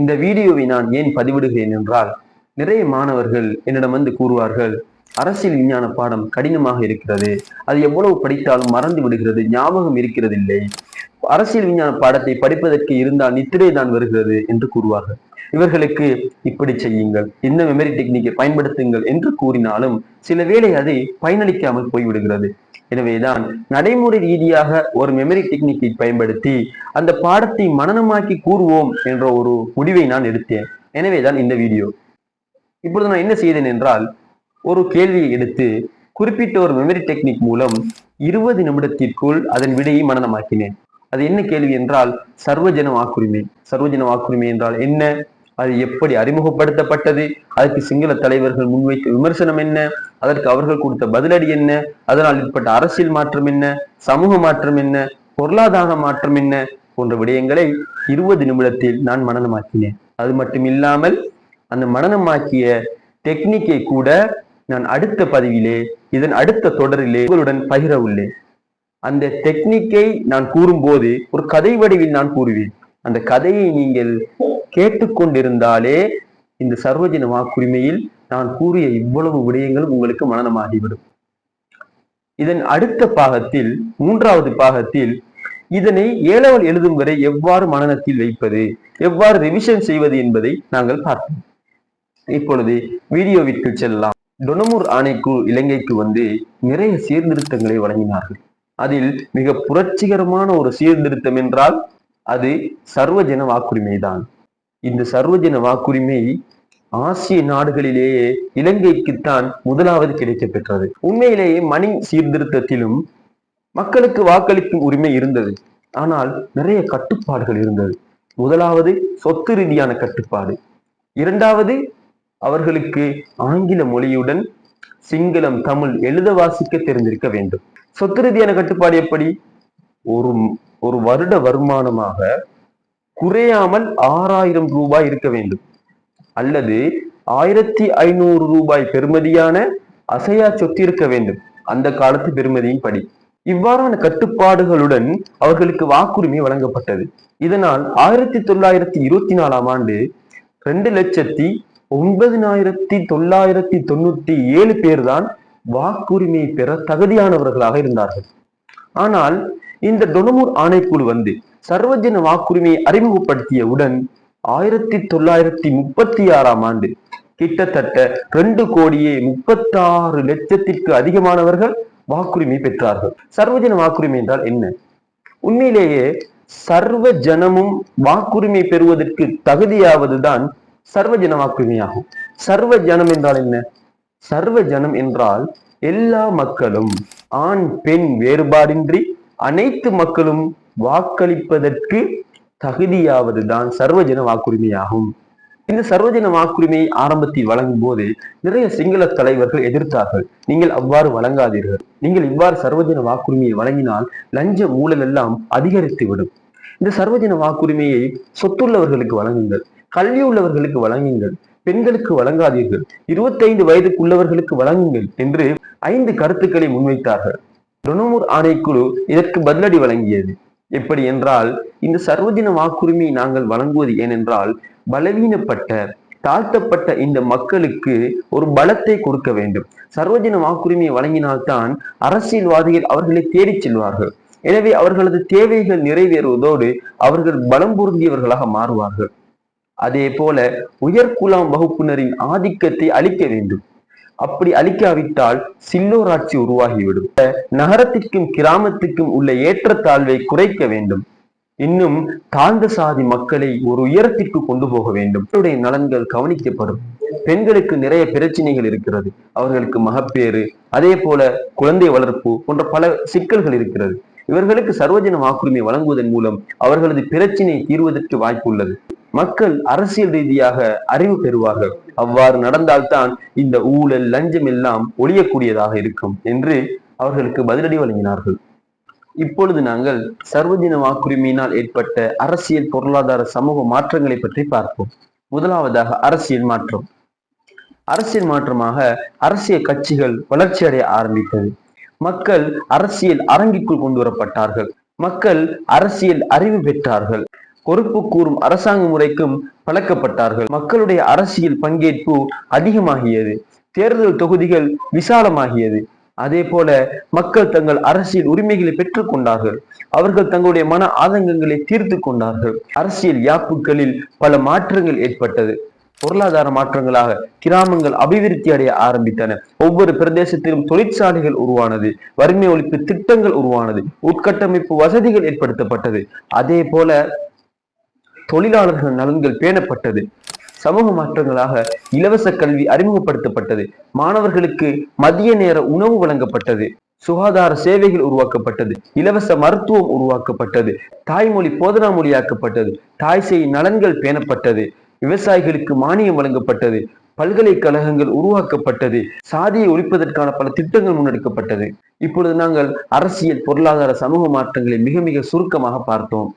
இந்த வீடியோவை நான் ஏன் பதிவிடுகிறேன் என்றால் நிறைய மாணவர்கள் என்னிடம் வந்து கூறுவார்கள் அரசியல் விஞ்ஞான பாடம் கடினமாக இருக்கிறது. அது எவ்வளவு படித்தாலும் மறந்து விடுகிறது ஞாபகம் இருக்கிறதில்லை. அரசியல் விஞ்ஞான பாடத்தை படிப்பதற்கு இருந்தால் நித்திரை தான் வருகிறது என்று கூறுவார்கள். இவர்களுக்கு இப்படி செய்யுங்கள். இந்த மெமரி டெக்னிக்கை பயன்படுத்துங்கள் என்று கூறினாலும் சில வேளை அது பயனளிக்காமல் போய்விடுகிறது. எனவேதான் நடைமுறை ரீதியாக ஒரு மெமரி டெக்னிக்கை பயன்படுத்தி அந்த பாடத்தை மனநமாக்கி கூறுவோம் என்ற ஒரு முடிவை நான் எடுத்தேன். எனவேதான் இந்த வீடியோ. இப்பொழுது நான் என்ன செய்தேன் என்றால் ஒரு கேள்வியை எடுத்து குறிப்பிட்ட ஒரு மெமரி டெக்னிக் மூலம் இருபது நிமிடத்திற்குள் அதன் விடையை மனநமாக்கினேன். அது என்ன கேள்வி என்றால் சர்வஜன வாக்குரிமை. சர்வஜன வாக்குரிமை என்றால் என்ன? அது எப்படி அறிமுகப்படுத்தப்பட்டது? அதற்கு சிங்கள தலைவர்கள் முன்வைத்த விமர்சனம் என்ன? அதற்கு அவர்கள் கொடுத்த பதிலடி என்ன? அதனால் ஏற்பட்ட அரசியல் மாற்றம் என்ன? சமூக மாற்றம் என்ன? பொருளாதார மாற்றம் என்ன? போன்ற விடயங்களை இருபது நிமிடத்தில் நான் மனநமாக்கினேன். அது மட்டும் இல்லாமல் அந்த மனநமாக்கிய டெக்னிக்கை கூட நான் அடுத்த பதிவிலே இதன் அடுத்த தொடரிலே உங்களுடன் பகிர உள்ளேன். அந்த டெக்னிக்கை நான் கூறும்போது ஒரு கதை வடிவில் நான் கூறுவேன். அந்த கதையை நீங்கள் கேட்டுக்கொண்டிருந்தாலே இந்த சர்வஜன வாக்குரிமையில் நான் கூறிய இவ்வளவு விடயங்களும் உங்களுக்கு மனநமாகிவிடும். இதன் அடுத்த பாகத்தில் மூன்றாவது பாகத்தில் இதனை ஏழவல் எழுதும் வரை எவ்வாறு மனநத்தில் வைப்பது எவ்வாறு ரிவிஷன் செய்வது என்பதை நாங்கள் பார்ப்போம். இப்பொழுது வீடியோவிற்கு செல்லலாம். டொனமூர் ஆணைக்குழு இலங்கைக்கு வந்து நிறைய சீர்திருத்தங்களை வழங்கினார்கள். அதில் மிக புரட்சிகரமான ஒரு சீர்திருத்தம் என்றால் அது சர்வஜன வாக்குரிமைதான் இந்த சர்வஜன வாக்குரிமை ஆசிய நாடுகளிலேயே இலங்கைக்குத்தான் முதலாவது கிடைக்க பெற்றது உண்மையிலேயே மணி சீர்திருத்தத்திலும் மக்களுக்கு வாக்களிக்கும் உரிமை இருந்தது. ஆனால் நிறைய கட்டுப்பாடுகள் இருந்தது. முதலாவது சொத்து ரீதியான கட்டுப்பாடு. இரண்டாவது அவர்களுக்கு ஆங்கில மொழியுடன் சிங்களம் தமிழ் எழுத வாசிக்க தெரிந்திருக்க வேண்டும். சொத்து ரீதியான கட்டுப்பாடு எப்படி? ஒரு ஒரு வருட வருமானமாக குறையாமல் ஆறாயிரம் ரூபாய் இருக்க வேண்டும். அல்லது ஆயிரத்தி ஐநூறு ரூபாய் பெறுமதியான அசையா சொத்து இருக்க வேண்டும். அந்த காலத்து பெறுமதியின் படி. இவ்வாறான கட்டுப்பாடுகளுடன் அவர்களுக்கு வாக்குரிமை வழங்கப்பட்டது. இதனால் ஆயிரத்தி தொள்ளாயிரத்தி இருபத்தி நாலாம் ஆண்டு ரெண்டு லட்சத்தி ஒன்பதினாயிரத்தி தொள்ளாயிரத்தி தொண்ணூத்தி ஏழு பேர் தான் வாக்குரிமை பெற தகுதியானவர்களாக இருந்தார்கள். ஆனால் இந்த தொனமூர் ஆணைக்குழு வந்து சர்வஜன வாக்குரிமையை அறிமுகப்படுத்தியவுடன் ஆயிரத்தி தொள்ளாயிரத்தி முப்பத்தி ஆறாம் ஆண்டு கிட்டத்தட்ட ரெண்டு கோடியே முப்பத்தாறு லட்சத்திற்கு அதிகமானவர்கள் வாக்குரிமை பெற்றார்கள். சர்வஜன வாக்குரிமை என்றால் என்ன? உண்மையிலேயே சர்வ ஜனமும் வாக்குரிமை பெறுவதற்கு தகுதியாவதுதான் சர்வஜன வாக்குரிமையாகும். சர்வ ஜனம் என்றால் என்ன? சர்வ ஜனம் என்றால் எல்லா மக்களும் ஆண் பெண் வேறுபாடின்றி அனைத்து மக்களும் வாக்களிப்பதற்கு தகுதியாவதுதான் சர்வஜன வாக்குரிமையாகும். இந்த சர்வஜன வாக்குரிமையை ஆரம்பத்தில் வழங்கும் போது நிறைய சிங்கள தலைவர்கள் எதிர்த்தார்கள். நீங்கள் அவ்வாறு வழங்காதீர்கள். நீங்கள் இவ்வாறு சர்வஜன வாக்குரிமையை வழங்கினால் லஞ்ச ஊழல் எல்லாம் அதிகரித்து விடும் இந்த சர்வஜன வாக்குரிமையை சொத்துள்ளவர்களுக்கு வழங்குங்கள். கல்வி உள்ளவர்களுக்கு வழங்குங்கள். பெண்களுக்கு வழங்காதீர்கள். இருபத்தைந்து வயதுக்குள்ளவர்களுக்கு வழங்குங்கள் என்று ஐந்து கருத்துக்களை முன்வைத்தார்கள். டொனமூர் ஆணைக்குழு இதற்கு பதிலடி வழங்கியது. எப்படி என்றால் இந்த சர்வதின வாக்குரிமையை நாங்கள் வழங்குவது ஏனென்றால் பலவீனப்பட்ட தாழ்த்தப்பட்ட இந்த மக்களுக்கு ஒரு பலத்தை கொடுக்க வேண்டும். சர்வஜன வாக்குரிமையை வழங்கினால்தான் அரசியல்வாதிகள் அவர்களை தேடிச் செல்வார்கள். எனவே அவர்களது தேவைகள் நிறைவேறுவதோடு அவர்கள் பலம் பொருந்தியவர்களாக மாறுவார்கள். அதே போல உயர்குலாம் வகுப்பினரின் ஆதிக்கத்தை அளிக்க வேண்டும். அப்படி அளிக்காவிட்டால் சில்லோராட்சி உருவாகிவிடும். நகரத்திற்கும் கிராமத்திற்கும் உள்ள ஏற்றத்தாழ்வை குறைக்க வேண்டும். இன்னும் தாழ்ந்த சாதி மக்களை ஒரு உயரத்திற்கு கொண்டு போக வேண்டும். அவருடைய நலன்கள் கவனிக்கப்படும். பெண்களுக்கு நிறைய பிரச்சனைகள் இருக்கிறது. அவர்களுக்கு மகப்பேறு அதே போல குழந்தை வளர்ப்பு போன்ற பல சிக்கல்கள் இருக்கிறது. இவர்களுக்கு சர்வஜன வாக்குரிமை வழங்குவதன் மூலம் அவர்களது பிரச்சினை தீர்வதற்கு வாய்ப்பு உள்ளது மக்கள் அரசியல் ரீதியாக அறிவு பெறுவார்கள். அவ்வாறு நடந்தால்தான் இந்த ஊழல் லஞ்சம் எல்லாம் ஒழியக்கூடியதாக இருக்கும் என்று அவர்களுக்கு பதிலடி வழங்கினார்கள். இப்பொழுது நாங்கள் சர்வதின வாக்குரிமையினால் ஏற்பட்ட அரசியல் பொருளாதார சமூக மாற்றங்களை பற்றி பார்ப்போம். முதலாவதாக அரசியல் மாற்றம். அரசியல் மாற்றமாக அரசியல் கட்சிகள் வளர்ச்சி அடைய ஆரம்பித்தது. மக்கள் அரசியல் அரங்கிற்குள் கொண்டு வரப்பட்டார்கள். மக்கள் அரசியல் அறிவு பெற்றார்கள். பொறுப்பு கூறும் அரசாங்க முறைக்கும் பழக்கப்பட்டார்கள். மக்களுடைய அரசியல் பங்கேற்பு அதிகமாகியது. தேர்தல் தொகுதிகள் விசாலமாகியது. அதே போல மக்கள் தங்கள் அரசியல் உரிமைகளை பெற்றுக் கொண்டார்கள். அவர்கள் தங்களுடைய மன ஆதங்கங்களை தீர்த்து கொண்டார்கள். அரசியல் யாப்புகளில் பல மாற்றங்கள் ஏற்பட்டது. பொருளாதார மாற்றங்களாக கிராமங்கள் அபிவிருத்தி அடைய ஆரம்பித்தன. ஒவ்வொரு பிரதேசத்திலும் தொழிற்சாலைகள் உருவானது. வறுமை ஒழிப்பு திட்டங்கள் உருவானது. உட்கட்டமைப்பு வசதிகள் ஏற்படுத்தப்பட்டது. அதே போல தொழிலாளர்கள் நலன்கள் பேணப்பட்டது. சமூக மாற்றங்களாக இலவச கல்வி அறிமுகப்படுத்தப்பட்டது. மாணவர்களுக்கு மதிய நேர உணவு வழங்கப்பட்டது. சுகாதார சேவைகள் உருவாக்கப்பட்டது. இலவச மருத்துவம் உருவாக்கப்பட்டது. தாய்மொழி போதனா மொழியாக்கப்பட்டது. தாய் செய் நலன்கள் பேணப்பட்டது. விவசாயிகளுக்கு மானியம் வழங்கப்பட்டது. பல்கலைக்கழகங்கள் உருவாக்கப்பட்டது. சாதியை ஒழிப்பதற்கான பல திட்டங்கள் முன்னெடுக்கப்பட்டது. இப்பொழுது நாங்கள் அரசியல் பொருளாதார சமூக மாற்றங்களை மிக மிக சுருக்கமாக பார்த்தோம்.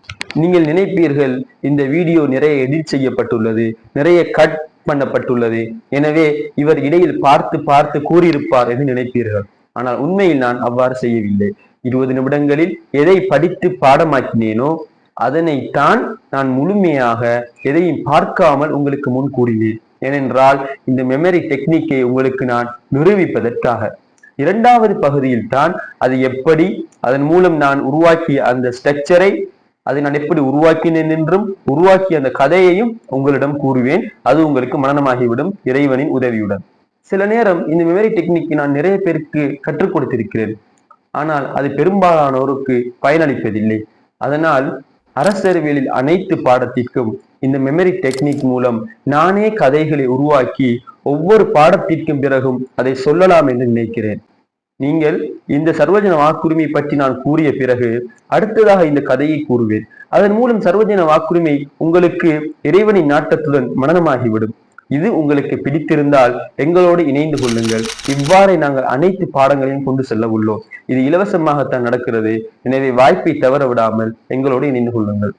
நீங்கள் நினைப்பீர்கள் இந்த வீடியோ நிறைய எடிட் செய்யப்பட்டுள்ளது நிறைய கட் பண்ணப்பட்டுள்ளது. எனவே இவர் இடையில் பார்த்து பார்த்து கூறியிருப்பார் என்று நினைப்பீர்கள். ஆனால் உண்மையில் நான் அவ்வாறு செய்யவில்லை. இருபது நிமிடங்களில் எதை படித்து பாடமாக்கினேனோ அதனைத்தான் நான் முழுமையாக எதையும் பார்க்காமல் உங்களுக்கு முன் கூறினேன். ஏனென்றால் இந்த மெமரி டெக்னிக்கை உங்களுக்கு நான் நிரூபிப்பதற்காக. இரண்டாவது பகுதியில் தான் அது எப்படி அதன் மூலம் நான் உருவாக்கிய அந்த ஸ்ட்ரக்சரை அதை நான் எப்படி உருவாக்கினேன் என்றும் உருவாக்கிய அந்த கதையையும் உங்களிடம் கூறுவேன். அது உங்களுக்கு மனநமாகிவிடும் இறைவனின் உதவியுடன். சில நேரம் இந்த மெமரி டெக்னிக்கை நான் நிறைய பேருக்கு கற்றுக் கொடுத்திருக்கிறேன். ஆனால் அது பெரும்பாலானோருக்கு பயனளிப்பதில்லை. அதனால் அரசறிவியலில் அனைத்து பாடத்திற்கும் இந்த மெமரி டெக்னிக் மூலம் நானே கதைகளை உருவாக்கி ஒவ்வொரு பாடத்திற்கும் பிறகும் அதை சொல்லலாம் என்று நினைக்கிறேன். நீங்கள் இந்த சர்வஜன வாக்குரிமை பற்றி நான் கூறிய பிறகு அடுத்ததாக இந்த கதையை கூறுவேன். அதன் மூலம் சர்வஜன வாக்குரிமை உங்களுக்கு இறைவனின் நாட்டத்துடன் மனநமாகிவிடும். இது உங்களுக்கு பிடித்திருந்தால் எங்களோடு இணைந்து கொள்ளுங்கள். இவ்வாறே நாங்கள் அனைத்து பாடங்களையும் கொண்டு செல்ல உள்ளோம். இது இலவசமாகத்தான் நடக்கிறது. எனவே வாய்ப்பை தவற விடாமல் எங்களோடு இணைந்து கொள்ளுங்கள்.